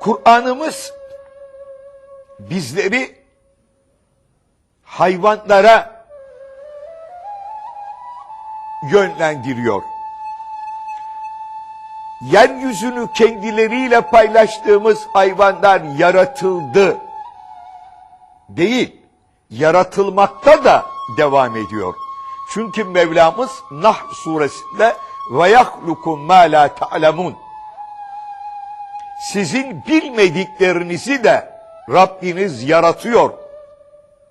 Kur'an'ımız bizleri hayvanlara yönlendiriyor. Yeryüzünü kendileriyle paylaştığımız hayvanlar yaratıldı değil, yaratılmakta da devam ediyor. Çünkü Mevlamız Nahl suresinde ve yahlukum ma la sizin bilmediklerinizi de Rabbiniz yaratıyor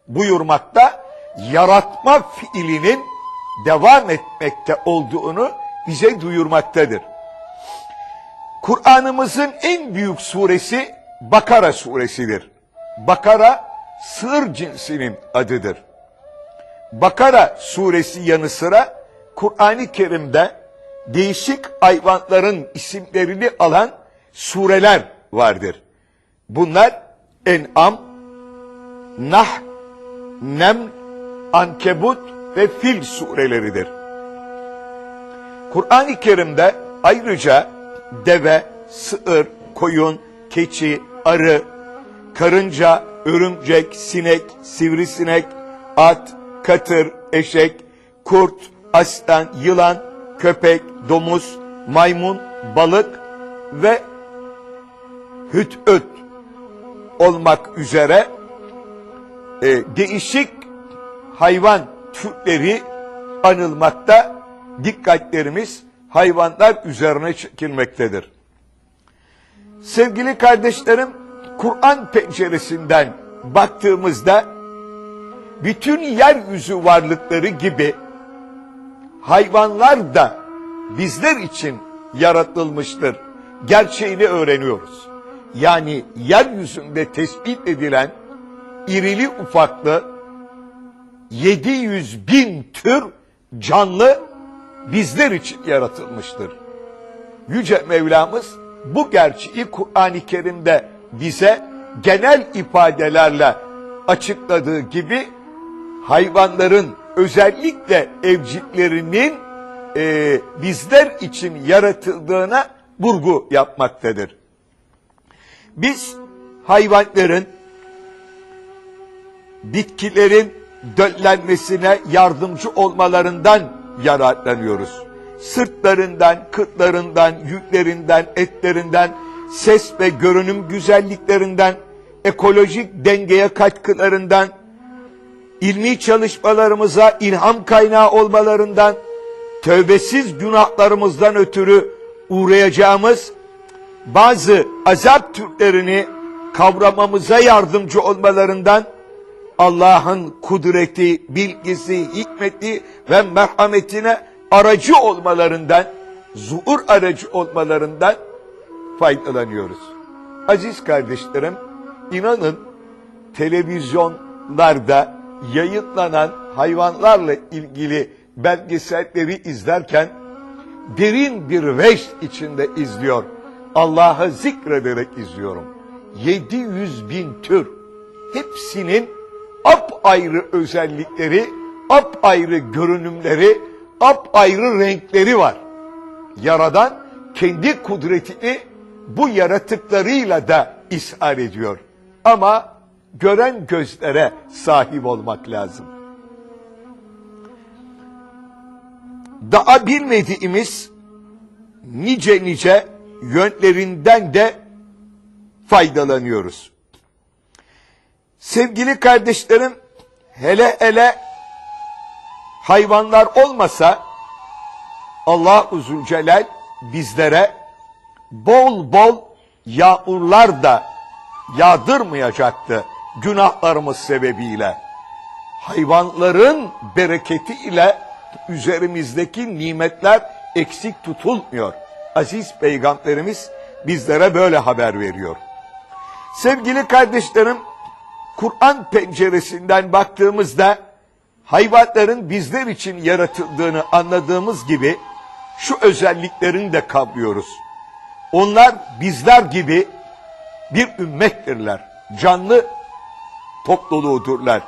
buyurmakta yaratma fiilinin devam etmekte olduğunu bize duyurmaktadır. Kur'an'ımızın en büyük suresi Bakara suresidir. Bakara sığır cinsinin adıdır. Bakara suresi yanı sıra Kur'an-ı Kerim'de değişik hayvanların isimlerini alan sureler vardır. Bunlar En'am, Nah, Nem, Ankebut ve Fil sureleridir. Kur'an-ı Kerim'de ayrıca deve, sığır, koyun, keçi, arı, karınca, örümcek, sinek, sivrisinek, at, katır, eşek, kurt, aslan, yılan, köpek, domuz, maymun, balık ve hütöt olmak üzere e, değişik hayvan türleri anılmakta dikkatlerimiz hayvanlar üzerine çekilmektedir. Sevgili kardeşlerim, Kur'an penceresinden baktığımızda bütün yeryüzü varlıkları gibi hayvanlar da bizler için yaratılmıştır. Gerçeğini öğreniyoruz. Yani yeryüzünde tespit edilen irili ufaklı 700 bin tür canlı bizler için yaratılmıştır. Yüce Mevlamız bu gerçeği Kur'an-ı Kerim'de bize genel ifadelerle açıkladığı gibi hayvanların özellikle evcitlerinin e, bizler için yaratıldığına vurgu yapmaktadır. Biz hayvanların bitkilerin döllenmesine yardımcı olmalarından yararlanıyoruz. Sırtlarından, kıtlarından, yüklerinden, etlerinden, ses ve görünüm güzelliklerinden, ekolojik dengeye katkılarından, ilmi çalışmalarımıza ilham kaynağı olmalarından, tövbesiz günahlarımızdan ötürü uğrayacağımız bazı azap türlerini kavramamıza yardımcı olmalarından, Allah'ın kudreti, bilgisi, hikmeti ve merhametine aracı olmalarından, zuhur aracı olmalarından faydalanıyoruz. Aziz kardeşlerim, inanın televizyonlarda yayınlanan hayvanlarla ilgili belgeselleri izlerken derin bir veş içinde izliyor. Allah'ı zikrederek izliyorum. 700 bin tür. Hepsinin apayrı özellikleri, apayrı görünümleri, apayrı renkleri var. Yaradan kendi kudretini bu yaratıklarıyla da ishar ediyor. Ama gören gözlere sahip olmak lazım. Daha bilmediğimiz nice nice yönlerinden de faydalanıyoruz. Sevgili kardeşlerim, hele hele hayvanlar olmasa Allah Zülcelal bizlere bol bol yağmurlar da yağdırmayacaktı günahlarımız sebebiyle. Hayvanların bereketi ile üzerimizdeki nimetler eksik tutulmuyor. Aziz peygamberimiz bizlere böyle haber veriyor. Sevgili kardeşlerim, Kur'an penceresinden baktığımızda hayvanların bizler için yaratıldığını anladığımız gibi şu özelliklerini de kavrıyoruz. Onlar bizler gibi bir ümmettirler. Canlı topluluğudurlar.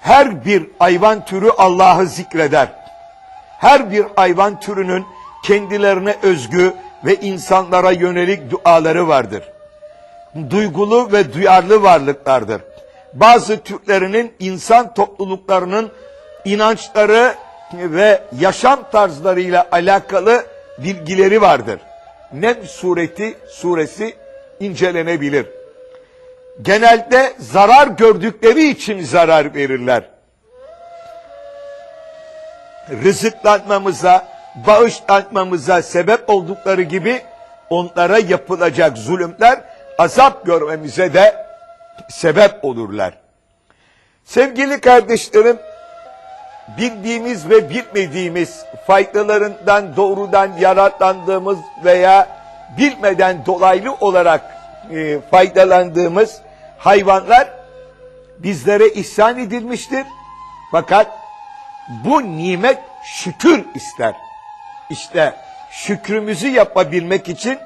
Her bir hayvan türü Allah'ı zikreder. Her bir hayvan türünün kendilerine özgü ve insanlara yönelik duaları vardır. duygulu ve duyarlı varlıklardır. Bazı Türklerinin insan topluluklarının inançları ve yaşam tarzlarıyla alakalı bilgileri vardır. Nem sureti suresi incelenebilir. Genelde zarar gördükleri için zarar verirler. Rızıklanmamıza, bağışlanmamıza sebep oldukları gibi onlara yapılacak zulümler azap görmemize de sebep olurlar. Sevgili kardeşlerim, bildiğimiz ve bilmediğimiz faydalarından doğrudan yararlandığımız veya bilmeden dolaylı olarak e, faydalandığımız hayvanlar bizlere ihsan edilmiştir. Fakat bu nimet şükür ister. İşte şükrümüzü yapabilmek için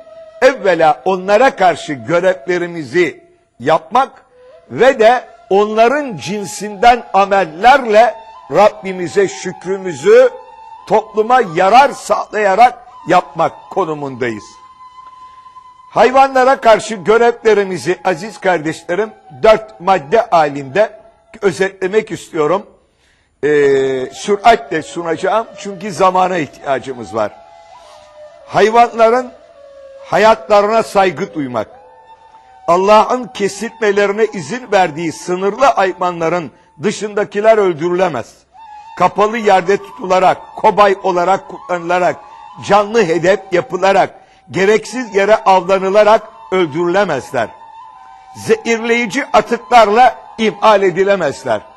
evvela onlara karşı görevlerimizi yapmak ve de onların cinsinden amellerle Rabbimize şükrümüzü topluma yarar sağlayarak yapmak konumundayız. Hayvanlara karşı görevlerimizi aziz kardeşlerim dört madde halinde özetlemek istiyorum. Ee, süratle sunacağım çünkü zamana ihtiyacımız var. Hayvanların hayatlarına saygı duymak, Allah'ın kesiltmelerine izin verdiği sınırlı hayvanların dışındakiler öldürülemez. Kapalı yerde tutularak, kobay olarak kullanılarak, canlı hedef yapılarak, gereksiz yere avlanılarak öldürülemezler. Zehirleyici atıklarla imhal edilemezler.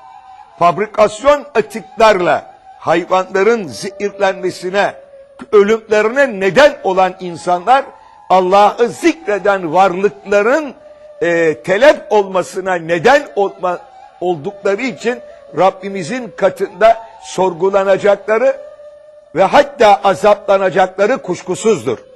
Fabrikasyon atıklarla hayvanların zehirlenmesine, ölümlerine neden olan insanlar Allah'ı zikreden varlıkların e, telef olmasına neden olma, oldukları için Rabbimizin katında sorgulanacakları ve hatta azaplanacakları kuşkusuzdur.